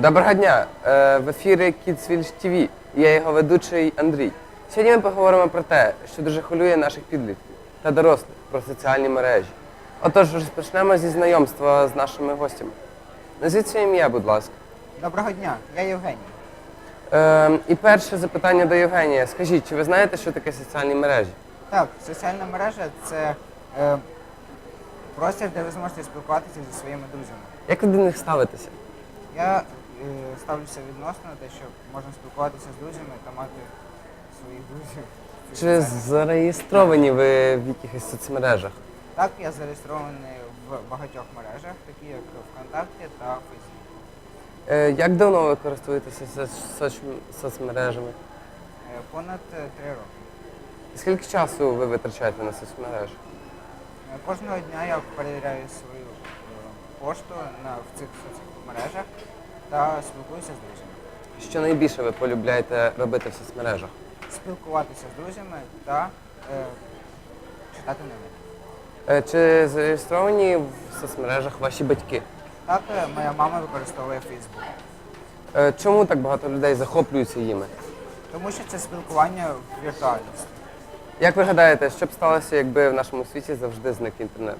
Доброго дня! Е, В ефірі Kidsville TV. Я його ведучий Андрій. Сьогодні ми поговоримо про те, що дуже хвилює наших підлітків та дорослих про соціальні мережі. Отож, розпочнемо зі знайомства з нашими гостями. Назвіть своє ім'я, будь ласка. Доброго дня, я Євгеній. Е, І перше запитання до Євгенія. Скажіть, чи ви знаєте, що таке соціальні мережі? Так, соціальна мережа це е, простір, де ви зможете спілкуватися зі своїми друзями. Як ви до них ставитеся? Я ставлюся відносно на те, що можна спілкуватися з друзями та мати своїх друзів. Чи зареєстровані ви в якихось соцмережах? Так, я зареєстрований в багатьох мережах, такі як ВКонтакті та Фейсбук. Е, Як давно ви користуєтеся соц- соц- соцмережами? Е, понад е, три роки. Скільки часу ви витрачаєте на соцмережі? Е, Кожного дня я перевіряю свою е, пошту на, в цих соцмережах та спілкуюся з друзями. Що найбільше ви полюбляєте робити в соцмережах? спілкуватися з друзями та е, читати новини. Е, Чи зареєстровані в соцмережах ваші батьки? Так, е, моя мама використовує Фейсбук, Е, Чому так багато людей захоплюються їми? тому що це спілкування в віртуальності. Як ви гадаєте, що б сталося, якби в нашому світі завжди зник інтернет?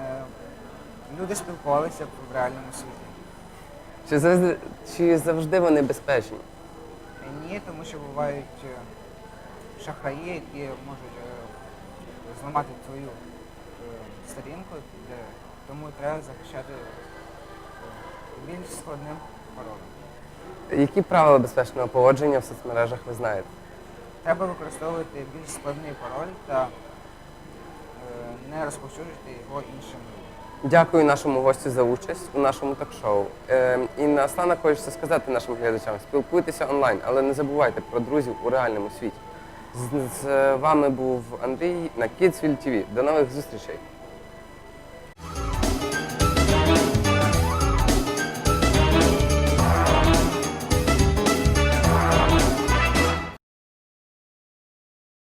Е, люди спілкувалися б в реальному світі. Чи завжди, чи завжди вони безпечні? Ні, тому що бувають е, шахраї, які можуть е, зламати твою е, сторінку, де, тому треба захищати е, більш складним паролем. Які правила безпечного поводження в соцмережах ви знаєте? Треба використовувати більш складний пароль та е, не розповсюджувати його іншим людям. Дякую нашому гостю за участь у нашому ток-шоу. Е, і наостанок хочеться сказати нашим глядачам: спілкуйтеся онлайн, але не забувайте про друзів у реальному світі. З, з вами був Андрій на Kidsville TV. До нових зустрічей!